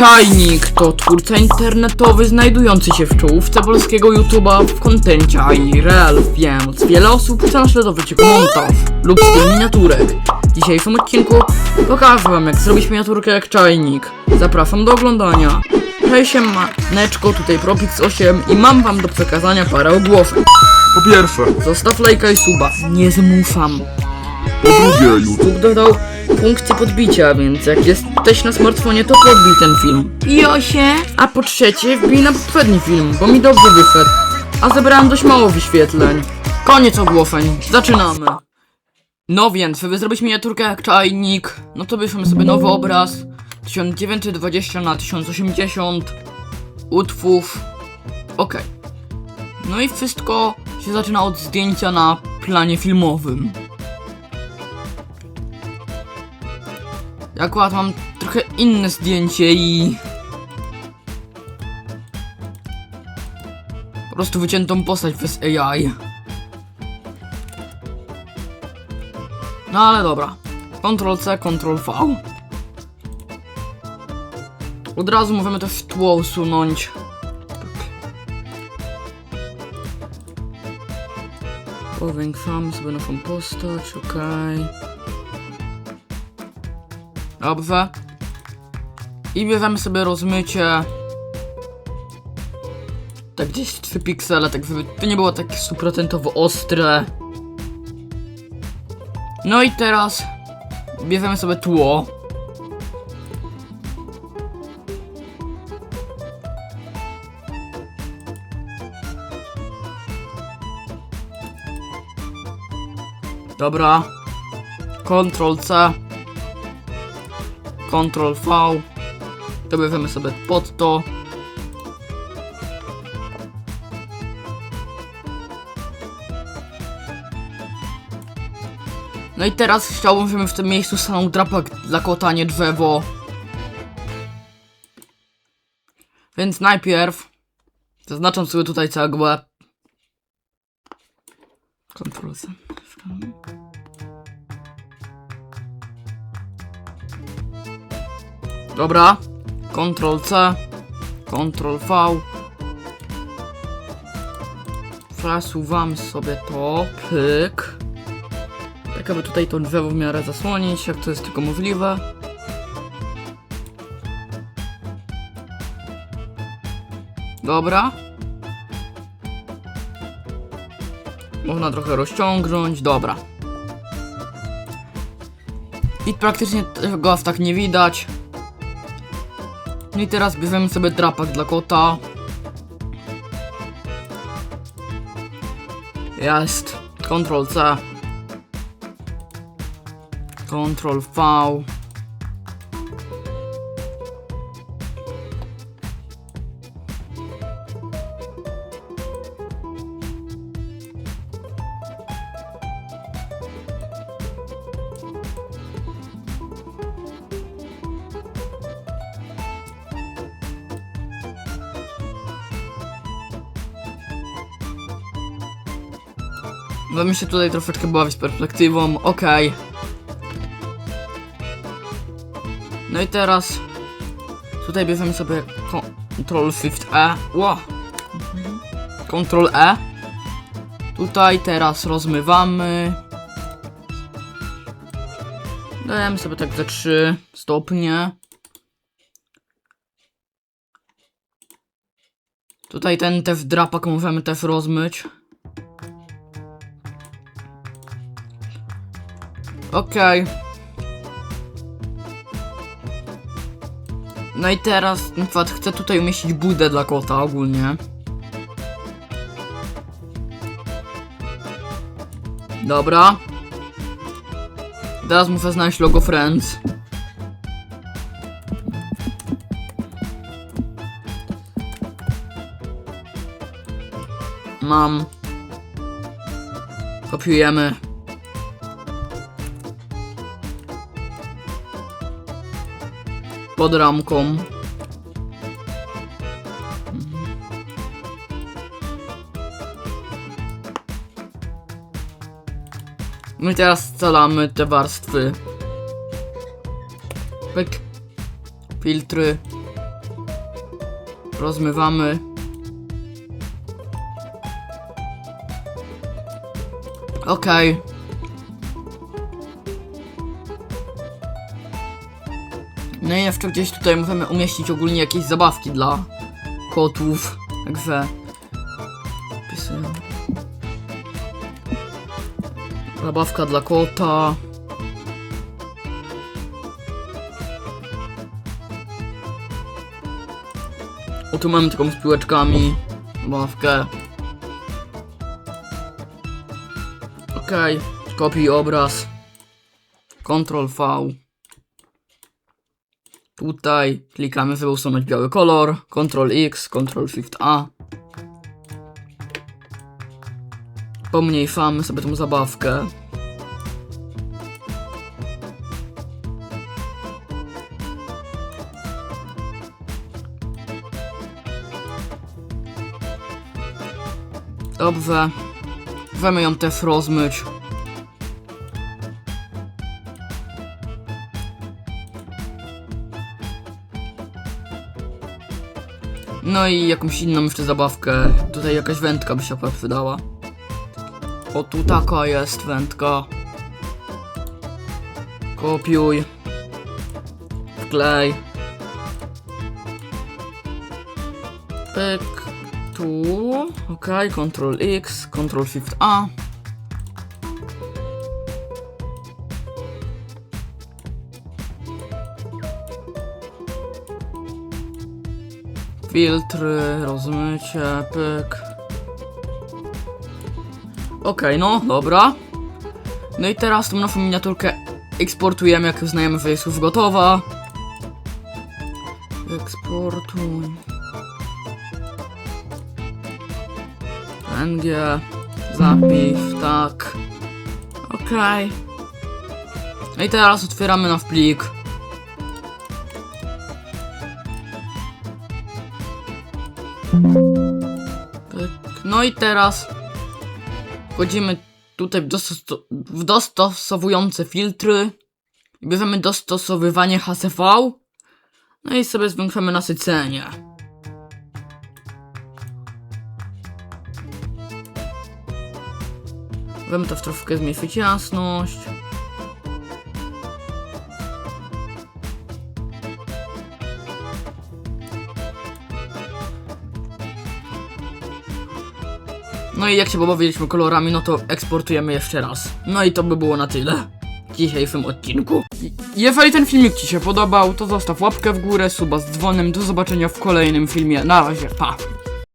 Czajnik to twórca internetowy znajdujący się w czołówce polskiego YouTube'a w kontencie IRL, więc wiele osób chce naśladować jego montaż lub styl miniaturek. W dzisiejszym odcinku pokażę wam jak zrobić miniaturkę jak czajnik. Zapraszam do oglądania. Hej maneczko, tutaj Propix8 i mam wam do przekazania parę ogłoszeń. Po pierwsze, Zostaw lajka i suba, nie zmuszam. Po drugie, YouTube. Dodał funkcję podbicia, więc jak jesteś na smartfonie, to podbij ten film. Josie! A po trzecie, wbij na poprzedni film, bo mi dobrze wyszedł. A zebrałem dość mało wyświetleń. Koniec ogłoszeń, zaczynamy. No więc, żeby zrobić miniaturkę jak czajnik, no to bierzemy sobie nowy obraz. 1920 na 1080 utwórz. Okej. No i wszystko się zaczyna od zdjęcia na planie filmowym. Akurat mam trochę inne zdjęcie i... Po prostu wyciętą postać przez AI. No ale dobra. Ctrl C, Ctrl V. Od razu możemy też tło usunąć. Powiększamy sobie naszą postać, okej. Dobrze. I bierzemy sobie rozmycie. Tak gdzieś 3 piksele, tak żeby to nie było takie stuprocentowo ostre. No i teraz bierzemy sobie tło. Dobra. Ctrl C. Ctrl V. To bierzemy sobie pod to. No i teraz chciałbym, żebym w tym miejscu stanął drapak dla kota, nie drzewo. Więc najpierw zaznaczam sobie tutaj cegłę. Ctrl C. Dobra. Ctrl C. Ctrl V. Przesuwam sobie to. Pyk. Tak aby tutaj to drzewo w miarę zasłonić, jak to jest tylko możliwe. Dobra. Można trochę rozciągnąć, dobra. I praktycznie tego aż tak nie widać. No i teraz bierzemy sobie drapak dla kota. Jest. Ctrl C. Ctrl V. Mi się tutaj troszeczkę bawi z perspektywą, okej. No i teraz tutaj bierzemy sobie Ctrl Shift E. Ło! Ctrl E. Tutaj teraz rozmywamy. Dajemy sobie tak ze 3 stopnie. Tutaj ten też drapak możemy też rozmyć. Okej. No i teraz na przykład chcę tutaj umieścić budę dla kota ogólnie. Dobra. Teraz muszę znaleźć logo Friends. Mam. Kopiujemy. Pod ramką. No i teraz scalamy te warstwy. Pyk. Filtry. Rozmywamy. Okej. No i jeszcze gdzieś tutaj możemy umieścić ogólnie jakieś zabawki dla kotów. Także... Zabawka dla kota. O tu mamy taką z piłeczkami. Zabawkę. Okej, kopiuj obraz. Ctrl V. Tutaj klikamy, żeby usunąć biały kolor. Ctrl X, Ctrl Shift A. Pomniejszamy sobie tą zabawkę. Dobrze. Weźmy ją też rozmyć. No i jakąś inną jeszcze zabawkę. Tutaj jakaś wędka by się przydała. O, tu taka jest wędka. Kopiuj. Wklej. Pyk. Tu. Ok, Ctrl X, Ctrl Shift A. Filtry, rozmycie, pyk. Okej, no, dobra. No i teraz tą naszą miniaturkę eksportujemy, jak uznajemy, że jest już gotowa. Eksportuj. NG. Zapisz, tak. Okej. No i teraz otwieramy nasz plik. No i teraz wchodzimy tutaj w, dostos- w dostosowujące filtry bierzemy dostosowywanie HCV no i sobie zwiększamy nasycenie. Będę też troszkę zmniejszyć jasność. No i jak się pobawiliśmy kolorami, no to eksportujemy jeszcze raz. No i to by było na tyle w dzisiejszym odcinku. Jeżeli ten filmik Ci się podobał, to zostaw łapkę w górę, suba z dzwonem. Do zobaczenia w kolejnym filmie. Na razie, pa!